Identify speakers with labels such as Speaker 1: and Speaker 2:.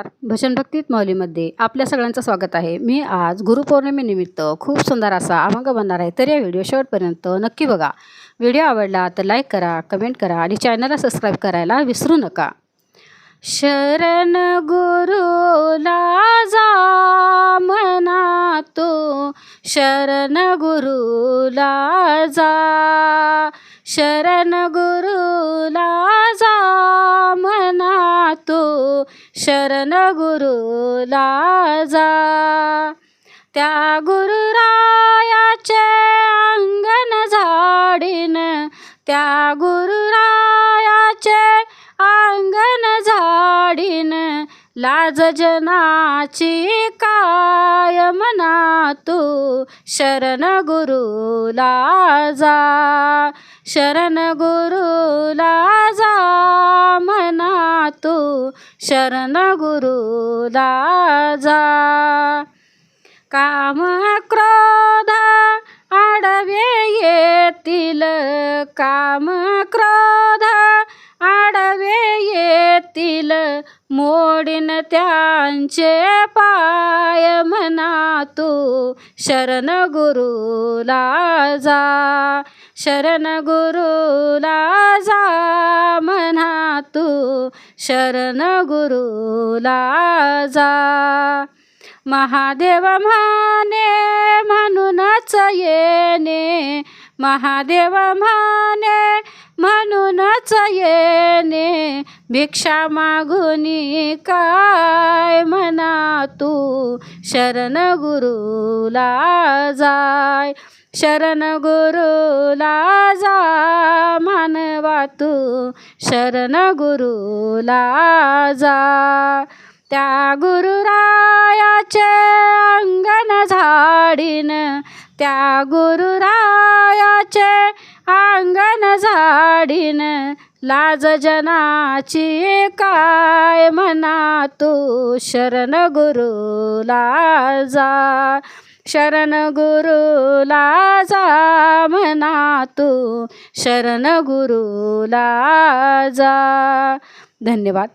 Speaker 1: भजन भक्तीत माऊलीमध्ये आपल्या सगळ्यांचं स्वागत आहे. मी आज गुरुपौर्णिमेनिमित्त खूप सुंदर असा अभंग बनणार आहे. तर या व्हिडिओ शेवटपर्यंत नक्की बघा. व्हिडिओ आवडला तर लाईक करा कमेंट करा आणि चॅनलला सबस्क्राईब करायला विसरू नका. शरण गुरुला जा म्हणा तो शरण गुरुला जा शरण गुरुला तू शरण गुरुला जा. त्या गुरुरायाचे अंगण झाडीन त्या गुरुरायाचे अंगण झाडीन लाज जनाची काय मना तू शरण गुरुला जा. शरण गुरुला शरण गुरुला काम क्रोध आडवे येतील. काम क्रोध आडवे येतील. मोडीन त्यांचे पाय म्हणा तू शरण गुरुला जा शरण गुरुला शरण गुरुला जा. महादेव म्हणे म्हणूनच येणे. महादेव म्हणे म्हणूनच येणे. भिक्षा मागुनी काय म्हणा तू? शरण गुरुला जाय शरण गुरुला जा मानवा तू. शरण गुरुला जा त्या गुरुरायाचे अंगण झाडीन त्या गुरुरायाचे अंगण झाडीन लाज जनाची काय म्हणा तू? शरण गुरुला जा. शरण गुरुला जा म्हणा तू. शरण गुरुला जा. धन्यवाद.